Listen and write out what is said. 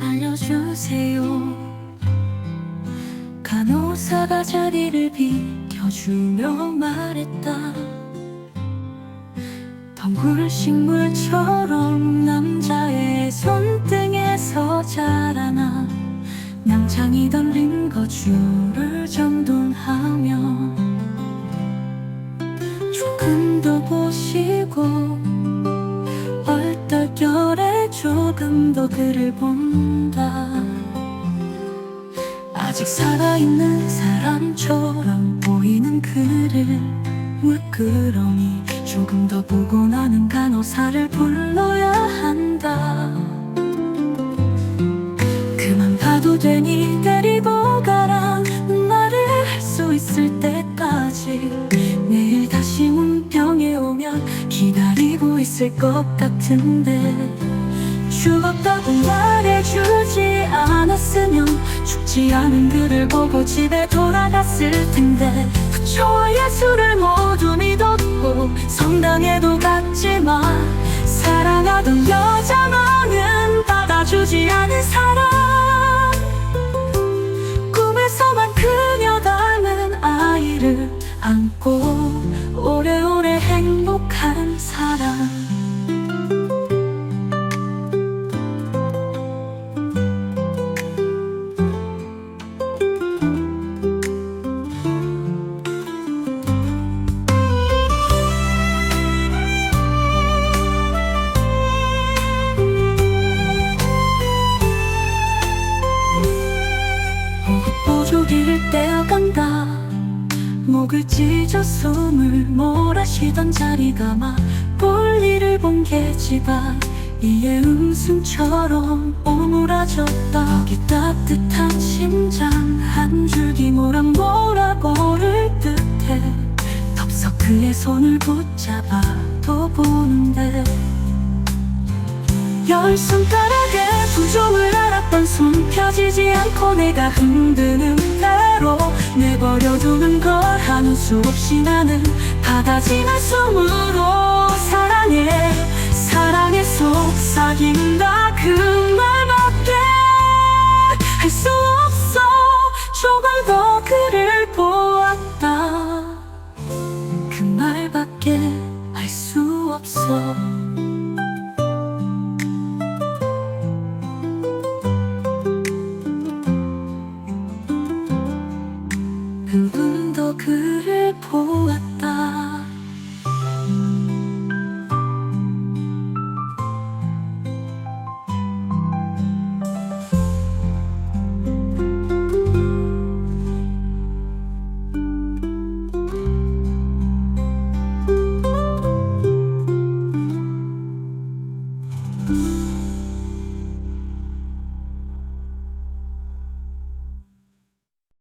알려주세요. 간호사가 자리를 비켜주며 말했다. 덩굴 식물처럼 남자의 손등에서 자라나 냥창이 덜린 거줄을 정돈하며 그를 본다. 아직 살아있는 사람처럼 보이는 그를 물끄러미 조금 더 보고 나는 간호사를 불러야 한다. 그만 봐도 되니 데리고 가라. 말을 할 수 있을 때까지 내일 다시 문병에 오면 기다리고 있을 것 같은데 죽었다고 말해주지 않았으면 죽지 않은 그를 보고 집에 돌아갔을 텐데. 부처와 예수를 모두 믿었고 성당에도 갔지만 사랑하던 여자만은 받아주지 않은 사람 목을 찢어 숨을 몰아쉬던 자리가 막 볼일을 본 계집안 이에 음순처럼 오므라졌다. 여기 따뜻한 심장 한 줄기 모락모락 오를 듯해. 덥석 그의 손을 붙잡아 또 보는데 열 손가락에 부종을 알았던 손 펴지지 않고 내가 흔드는 대 수없이 나는 바다 지는 숨으로 사랑해. 사랑에 속삭인다. 그 말밖에 할 수 없어. 조금 더 그를 보았다. 그 말밖에 할 수 없어.